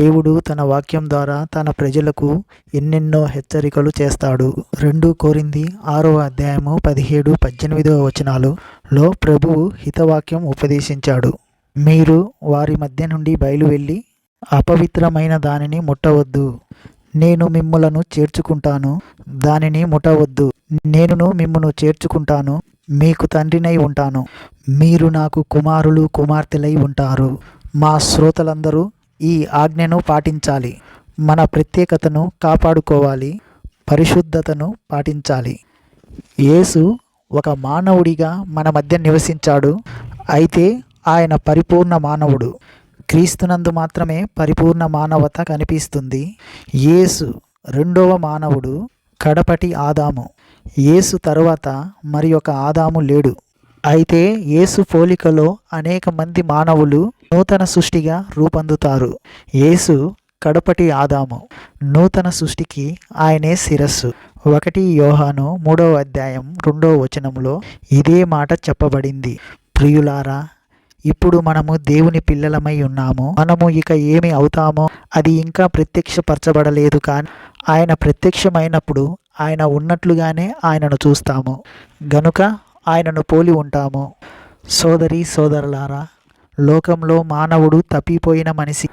దేవుడు తన వాక్యం ద్వారా తన ప్రజలకు ఎన్నెన్నో హెచ్చరికలు చేస్తాడు. రెండు కోరింది ఆరో అధ్యాయము పదిహేడు పద్దెనిమిదవ వచనాలులో ప్రభువు హితవాక్యం ఉపదేశించాడు. మీరు వారి మధ్య నుండి బయలు వెళ్ళి అపవిత్రమైన దానిని ముట్టవద్దు. నేను మిమ్ములను చేర్చుకుంటాను. దానిని ముట్టవద్దు. నేనును మిమ్మును చేర్చుకుంటాను. మీకు తండ్రినై ఉంటాను. మీరు నాకు కుమారులు కుమార్తెలై ఉంటారు. మా శ్రోతలందరూ ఈ ఆజ్ఞను పాటించాలి. మన ప్రత్యేకతను కాపాడుకోవాలి. పరిశుద్ధతను పాటించాలి. యేసు ఒక మానవుడిగా మన మధ్య నివసించాడు. అయితే ఆయన పరిపూర్ణ మానవుడు. క్రీస్తునందు మాత్రమే పరిపూర్ణ మానవత కనిపిస్తుంది. యేసు రెండవ మానవుడు కడపటి ఆదాము. యేసు తరువాత మరి ఒక ఆదాము లేడు. అయితే యేసు పోలికలో అనేక మంది మానవులు నూతన సృష్టిగా రూపొందుతారు. యేసు కడపటి ఆదాము. నూతన సృష్టికి ఆయనే శిరస్సు. ఒకటి యోహాను మూడవ అధ్యాయం రెండవ వచనంలో ఇదే మాట చెప్పబడింది. ప్రియులారా ఇప్పుడు మనము దేవుని పిల్లలమై ఉన్నాము. మనము ఇక ఏమి అవుతామో అది ఇంకా ప్రత్యక్షపరచబడలేదు కానీ ఆయన ప్రత్యక్షమైనప్పుడు ఆయన ఉన్నట్లుగానే ఆయనను చూస్తాము. గనుక ఆయనను పోలి ఉంటాము. సోదరి సోదరులారా లోకంలో మానవుడు తప్పిపోయిన మనిషి.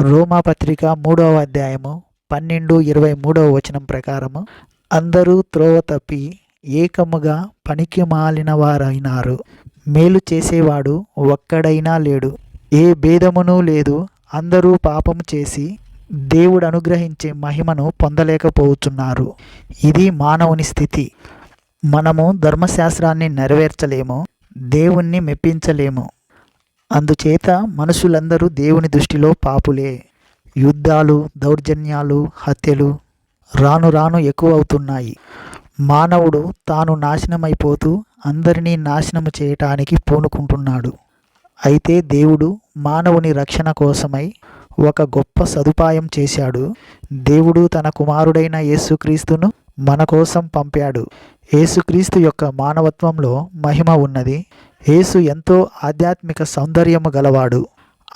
రోమాపత్రిక మూడవ అధ్యాయము పన్నెండు ఇరవై మూడవ వచనం ప్రకారము అందరూ త్రోవ తప్పి ఏకముగా పనికి మాలిన వారైనారు మేలు చేసేవాడు ఒక్కడైనా లేడు. ఏ భేదమును లేదు. అందరూ పాపము చేసి దేవుడు అనుగ్రహించే మహిమను పొందలేకపోతున్నారు. ఇది మానవుని స్థితి. మనము ధర్మశాస్త్రాన్ని నెరవేర్చలేము దేవుణ్ణి మెప్పించలేము. అందుచేత మనుషులందరూ దేవుని దృష్టిలో పాపులే. యుద్ధాలు దౌర్జన్యాలు హత్యలు రాను రాను ఎక్కువ అవుతున్నాయి మానవుడు తాను నాశనమైపోతూ అందరినీ నాశనము చేయటానికి పూనుకుంటున్నాడు. అయితే దేవుడు మానవుని రక్షణ కోసమై ఒక గొప్ప సదుపాయం చేశాడు. దేవుడు తన కుమారుడైన యేసుక్రీస్తును మన కోసం పంపాడు. యేసుక్రీస్తు యొక్క మానవత్వంలో మహిమ ఉన్నది. యేసు ఎంతో ఆధ్యాత్మిక సౌందర్యము గలవాడు.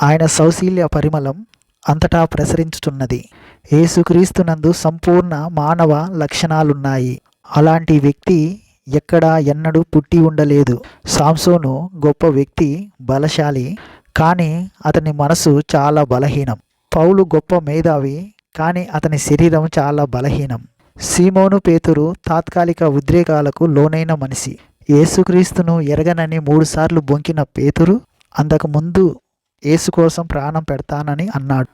ఆయన సౌశీల్య పరిమళం అంతటా ప్రసరించుతున్నది యేసుక్రీస్తునందు సంపూర్ణ మానవ లక్షణాలున్నాయి. అలాంటి వ్యక్తి ఎక్కడా ఎన్నడూ పుట్టి ఉండలేదు. సాంసోను గొప్ప వ్యక్తి బలశాలి కానీ అతని మనసు చాలా బలహీనం. పౌలు గొప్ప మేధావి కానీ అతని శరీరం చాలా బలహీనం. సీమోను పేతురు తాత్కాలిక ఉద్రేకాలకు లోనైన మనిషి. యేసుక్రీస్తును ఎరగనని మూడుసార్లు బొంకిన పేతురు అంతకుముందు యేసు కోసం ప్రాణం పెడతానని అన్నాడు.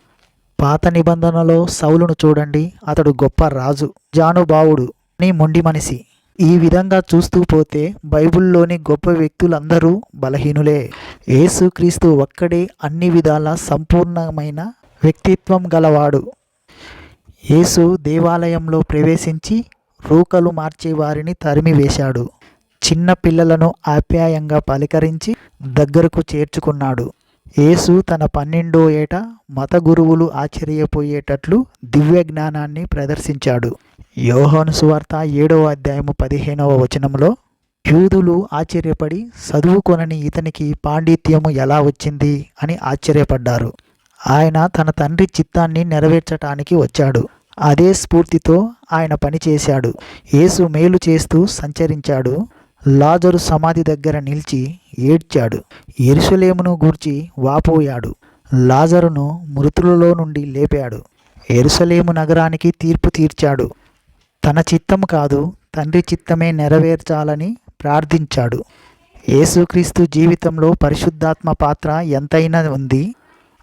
పాత నిబంధనలో సౌలును చూడండి అతడు గొప్ప రాజు జానుబావుడు అని మొండి మనిషి. ఈ విధంగా చూస్తూ పోతే బైబిల్లోని గొప్ప వ్యక్తులందరూ బలహీనులే. యేసుక్రీస్తు ఒక్కడే అన్ని విధాల సంపూర్ణమైన వ్యక్తిత్వం గలవాడు. యేసు దేవాలయంలో ప్రవేశించి రూకలు మార్చే వారిని తరిమివేశాడు. చిన్న పిల్లలను ఆప్యాయంగా పలకరించి దగ్గరకు చేర్చుకున్నాడు. యేసు తన పన్నెండో ఏట మత గురువులు ఆశ్చర్యపోయేటట్లు దివ్య జ్ఞానాన్ని ప్రదర్శించాడు. యోహోను సువార్త ఏడవ అధ్యాయము పదిహేనవ వచనంలో యూదులు ఆశ్చర్యపడి చదువుకొనని ఇతనికి పాండిత్యము ఎలా వచ్చింది? అని ఆశ్చర్యపడ్డారు. ఆయన తన తండ్రి చిత్తాన్ని నెరవేర్చటానికి వచ్చాడు. అదే స్ఫూర్తితో ఆయన పనిచేశాడు యేసు మేలు చేస్తూ సంచరించాడు. లాజరు సమాధి దగ్గర నిలిచి ఏడ్చాడు. ఎరుసలేమును గూర్చి వాపోయాడు. లాజరును మృతులలో నుండి లేపాడు. ఎరుసలేము నగరానికి తీర్పు తీర్చాడు. తన చిత్తం కాదు తండ్రి చిత్తమే నెరవేర్చాలని ప్రార్థించాడు. యేసుక్రీస్తు జీవితంలో పరిశుద్ధాత్మ పాత్ర ఎంతైనా ఉంది.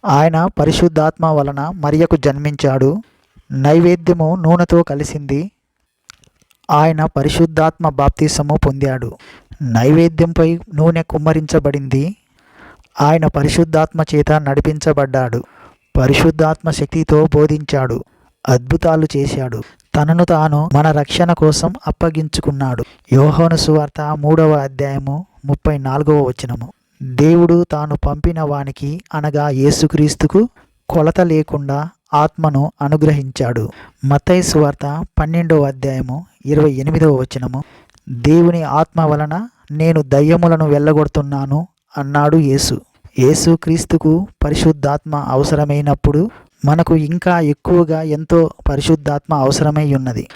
ఆయన పరిశుద్ధాత్మ వలన మరియకు జన్మించాడు. నైవేద్యము నూనెతో కలిసింది. ఆయన పరిశుద్ధాత్మ బాప్తీసము పొందాడు. నైవేద్యంపై నూనె కుమ్మరించబడింది. ఆయన పరిశుద్ధాత్మ చేత నడిపించబడ్డాడు. పరిశుద్ధాత్మ శక్తితో బోధించాడు. అద్భుతాలు చేశాడు. తనను తాను మన రక్షణ కోసం అప్పగించుకున్నాడు. యోహోను సువార్త మూడవ అధ్యాయము ముప్పై నాలుగవ వచనము. దేవుడు తాను పంపిన వానికి అనగా యేసుక్రీస్తుకు కొలత లేకుండా ఆత్మను అనుగ్రహించాడు. మత్తయి సువార్త పన్నెండవ అధ్యాయము ఇరవై ఎనిమిదవ వచనము. దేవుని ఆత్మ వలన నేను దయ్యములను వెళ్ళగొడుతున్నాను అన్నాడు యేసు. యేసుక్రీస్తుకు పరిశుద్ధాత్మ అవసరమైనప్పుడు మనకు ఇంకా ఎక్కువగా ఎంతో పరిశుద్ధాత్మ అవసరమై ఉన్నది.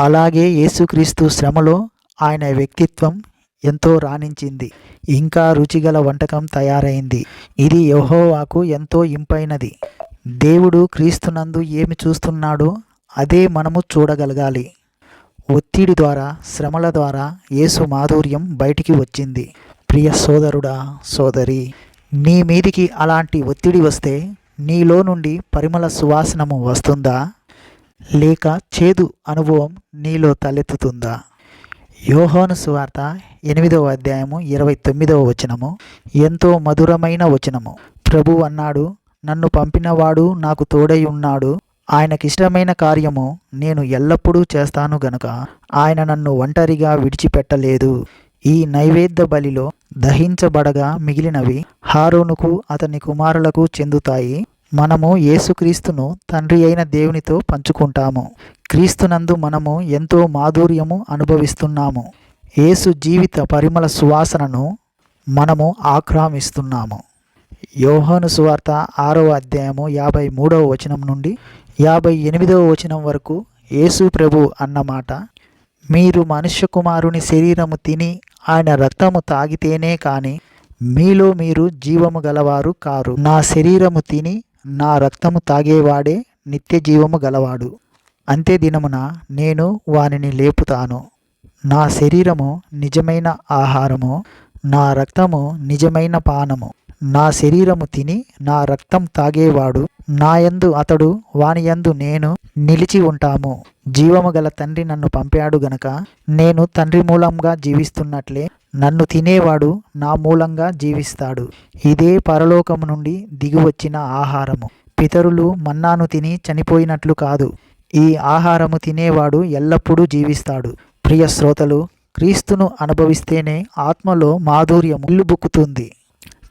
అలాగే యేసుక్రీస్తు శ్రమలో ఆయన వ్యక్తిత్వం ఎంతో రాణించింది. ఇంకా రుచిగల వంటకం తయారైంది. ఇది యహోవాకు ఎంతో ఇంపైనది. దేవుడు క్రీస్తునందు ఏమి చూస్తున్నాడో అదే మనము చూడగలగాలి. ఒత్తిడి ద్వారా శ్రమల ద్వారా యేసు మాధుర్యం బయటికి వచ్చింది. ప్రియ సోదరుడా సోదరి నీ మీదికి అలాంటి ఒత్తిడి వస్తే నీలో నుండి పరిమళ సువాసనము వస్తుందా? లేక చేదు అనుభవం నీలో తలెత్తుతుందా? యోహోను సువార్త ఎనిమిదవ అధ్యాయము ఇరవై తొమ్మిదవ వచనము. ఎంతో మధురమైన వచనము. ప్రభు అన్నాడు నన్ను పంపినవాడు నాకు తోడై ఉన్నాడు. ఆయనకిష్టమైన కార్యము నేను ఎల్లప్పుడూ చేస్తాను గనుక ఆయన నన్ను ఒంటరిగా విడిచిపెట్టలేదు. ఈ నైవేద్య బలిలో దహించబడగా మిగిలినవి హారోనుకు అతని కుమారులకు చెందుతాయి. మనము యేసుక్రీస్తును తండ్రి అయిన దేవునితో పంచుకుంటాము. క్రీస్తునందు మనము ఎంతో మాధుర్యము అనుభవిస్తున్నాము. యేసు జీవిత పరిమళ సువాసనను మనము ఆక్రమిస్తున్నాము. యోహాను సువార్త ఆరవ అధ్యాయము యాభై మూడవ వచనం నుండి యాభై ఎనిమిదవ వచనం వరకు యేసు ప్రభు అన్నమాట మీరు మనుష్య కుమారుని శరీరము తిని ఆయన రక్తము తాగితేనే కానీ మీలో మీరు జీవము గలవారు కారు. నా శరీరము తిని నా రక్తము తాగేవాడే నిత్య జీవము గలవాడు. అంతే దినమున నేను వానిని లేపుతాను. నా శరీరము నిజమైన ఆహారము నా రక్తము నిజమైన పానము. నా శరీరము తిని నా రక్తం తాగేవాడు నాయందు అతడు వానియందు నేను నిలిచి ఉంటాము. జీవము గల తండ్రి నన్ను పంపాడు గనక నేను తండ్రి మూలంగా జీవిస్తున్నట్లే నన్ను తినేవాడు నా మూలంగా జీవిస్తాడు. ఇదే పరలోకము నుండి దిగివచ్చిన ఆహారము. పితరులు మన్నాను తిని చనిపోయినట్లు కాదు. ఈ ఆహారము తినేవాడు ఎల్లప్పుడూ జీవిస్తాడు. ప్రియ శ్రోతలు క్రీస్తును అనుభవిస్తేనే ఆత్మలో మాధుర్యం ఇల్లుబుక్కుతుంది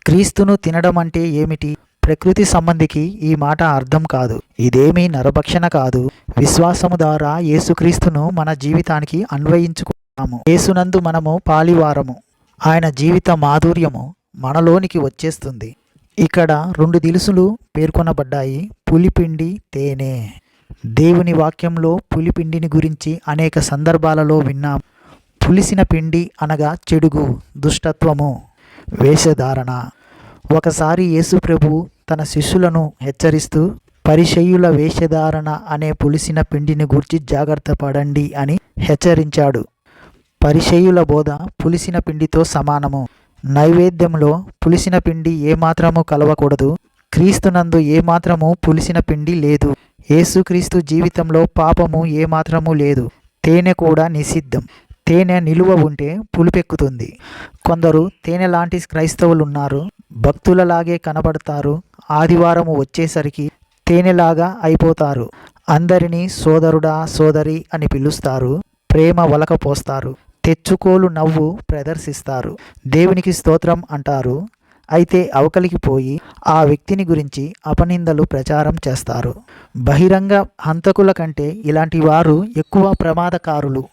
క్రీస్తును తినడం అంటే ఏమిటి? ప్రకృతి సంబంధికి ఈ మాట అర్థం కాదు. ఇదేమీ నరభక్షణ కాదు. విశ్వాసము ద్వారా యేసుక్రీస్తును మన జీవితానికి అన్వయించుకుంటాము. యేసునందు మనము పాలివారము. ఆయన జీవిత మాధుర్యము మనలోనికి వచ్చేస్తుంది. ఇక్కడ రెండు దిలుసులు పేర్కొనబడ్డాయి. పులిపిండి తేనె. దేవుని వాక్యంలో పులిపిండిని గురించి అనేక సందర్భాలలో విన్నాం. పులిసిన పిండి అనగా చెడుగు దుష్టత్వము వేషధారణ. ఒకసారి యేసుప్రభు తన శిష్యులను హెచ్చరిస్తూ పరిశయుల వేషధారణ అనే పులిసిన పిండిని గూర్చి జాగ్రత్త పడండి అని హెచ్చరించాడు. పరిశయుల బోధ పులిసిన పిండితో సమానము. నైవేద్యంలో పులిసిన పిండి ఏమాత్రము కలవకూడదు. క్రీస్తునందు ఏమాత్రము పులిసిన పిండి లేదు. యేసుక్రీస్తు జీవితంలో పాపము ఏమాత్రము లేదు. తేనె కూడా నిషిద్ధం. తేనె నిలువ ఉంటే పులిపెక్కుతుంది. కొందరు తేనె లాంటి క్రైస్తవులు ఉన్నారు భక్తులలాగే కనబడతారు. ఆదివారం వచ్చేసరికి తేనెలాగా అయిపోతారు. అందరినీ సోదరుడా సోదరి అని పిలుస్తారు. ప్రేమ వలక పోస్తారు. తెచ్చుకోలు నవ్వు ప్రదర్శిస్తారు. దేవునికి స్తోత్రం అంటారు. అయితే అవకలికి పోయి ఆ వ్యక్తిని గురించి అపనిందలు ప్రచారం చేస్తారు. బహిరంగ హంతకుల కంటే ఇలాంటి వారు ఎక్కువ ప్రమాదకారులు.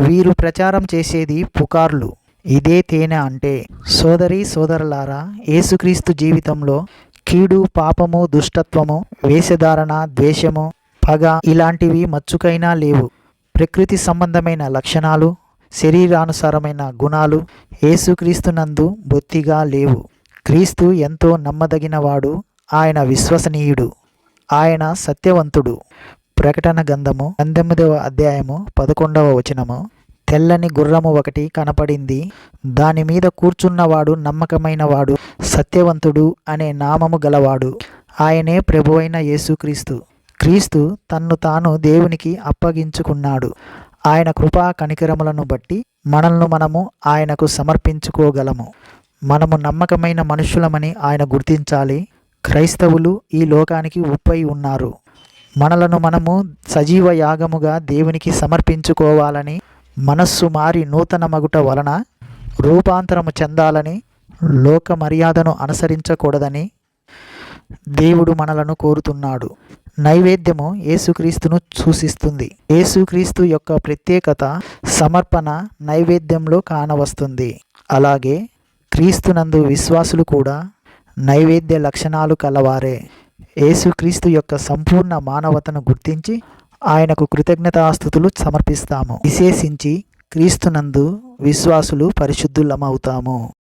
వీరు ప్రచారం చేసేది పుకార్లు. ఇదే తేనె అంటే. సోదరి సోదరులారా యేసుక్రీస్తు జీవితంలో కీడు పాపము దుష్టత్వము వేషధారణ ద్వేషము పగ ఇలాంటివి మచ్చుకైనా లేవు. ప్రకృతి సంబంధమైన లక్షణాలు శరీరానుసారమైన గుణాలు యేసుక్రీస్తునందు బొత్తిగా లేవు. క్రీస్తు ఎంతో నమ్మదగినవాడు ఆయన విశ్వసనీయుడు ఆయన సత్యవంతుడు. ప్రకటన గంధము పంతొమ్మిదవ అధ్యాయము పదకొండవ వచనము. తెల్లని గుర్రము ఒకటి కనపడింది. దాని మీద కూర్చున్నవాడు నమ్మకమైనవాడు సత్యవంతుడు అనే నామము గలవాడు ఆయనే ప్రభువైన యేసుక్రీస్తు. క్రీస్తు తన్ను తాను దేవునికి అప్పగించుకున్నాడు. ఆయన కృపా కనికరములను బట్టి మనల్ని మనము ఆయనకు సమర్పించుకోగలము. మనము నమ్మకమైన మనుషులమని ఆయన గుర్తించాలి. క్రైస్తవులు ఈ లోకానికి ఉప్పై ఉన్నారు. మనలను మనము సజీవ యాగముగా దేవునికి సమర్పించుకోవాలని మనస్సు మారి నూతన మగుట వలన రూపాంతరము చెందాలని లోక మర్యాదను అనుసరించకూడదని దేవుడు మనలను కోరుతున్నాడు. నైవేద్యము యేసుక్రీస్తును సూచిస్తుంది. యేసుక్రీస్తు యొక్క ప్రత్యేకత సమర్పణ నైవేద్యంలో కానవస్తుంది. అలాగే క్రీస్తునందు విశ్వాసులు కూడా నైవేద్య లక్షణాలు కలవారే. యేసుక్రీస్తు యొక్క సంపూర్ణ మానవతను గుర్తించి ఆయనకు కృతజ్ఞతాస్థుతులు సమర్పిస్తాము. విశేషించి క్రీస్తునందు విశ్వాసులు పరిశుద్ధులమవుతాము.